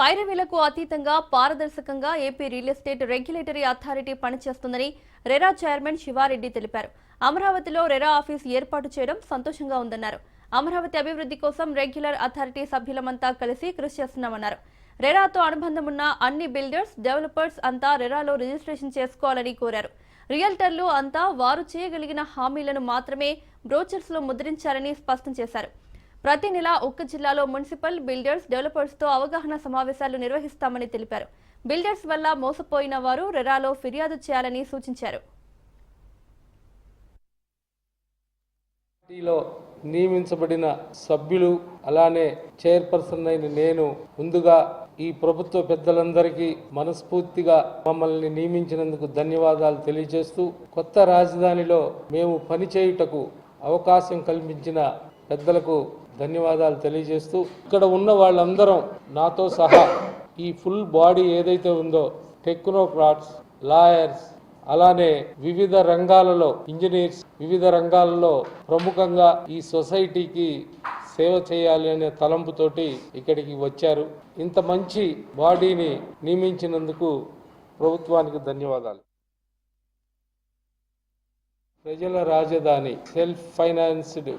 పైరవీలకు అతీతంగా పారదర్శకంగా AP real estate regulatory authority పనిచేస్తుందని రెరా చైర్మన్ శివారెడ్డి తెలిపారు. అమరావతిలో రెరా ఆఫీస్ ఏర్పాటు చేయడం సంతోషంగా ఉందన్నారు. అమరావతి అభివృద్ధి కోసం రెగ్యులర్ అథారిటీ సభ్యులమంతా కలిసి కృషి చేస్తున్నామన్నారు. రెరాతో అనుబంధం ఉన్న అన్ని బిల్డర్స్ డెవలపర్స్ అంతా రెరాలో రిజిస్ట్రేషన్ చేసుకోవాలని కోరారు. రియల్టర్లు అంతా వారు చేయగలిగిన హామీలను మాత్రమే బ్రోచర్స్లో ముద్రించారని స్పష్టం చేశారు. ప్రతి నెల ఒక్క జిల్లాలో మున్సిపల్ బిల్డర్స్ డెవలపర్స్తో అవగాహన సమావేశాలు నిర్వహిస్తామని తెలిపారు. బిల్డర్స్ వల్ల మోసపోయిన వారు రెరాలో ఫిర్యాదు చేయాలని సూచించారు. పార్టీలో నియమించబడిన సభ్యులు అలానే చైర్పర్సన్ అయిన నేను ముందుగా ఈ ప్రభుత్వ పెద్దలందరికీ మనస్ఫూర్తిగా మమ్మల్ని నియమించినందుకు ధన్యవాదాలు తెలియజేస్తూ కొత్త రాజధానిలో మేము పనిచేయుటకు అవకాశం కల్పించిన పెద్దలకు ధన్యవాదాలు తెలియజేస్తూ ఇక్కడ ఉన్న వాళ్ళందరం నాతో సహా ఈ ఫుల్ బాడీ ఏదైతే ఉందో టెక్నోక్రాట్స్ లాయర్స్ అలానే వివిధ రంగాలలో ఇంజనీర్స్ వివిధ రంగాలలో ప్రముఖంగా ఈ సొసైటీకి సేవ చేయాలి అనే తలంపుతోటి ఇక్కడికి వచ్చారు. ఇంత మంచి బాడీని నియమించినందుకు ప్రభుత్వానికి ధన్యవాదాలు. ప్రజల రాజధాని సెల్ఫ్ ఫైనాన్స్డ్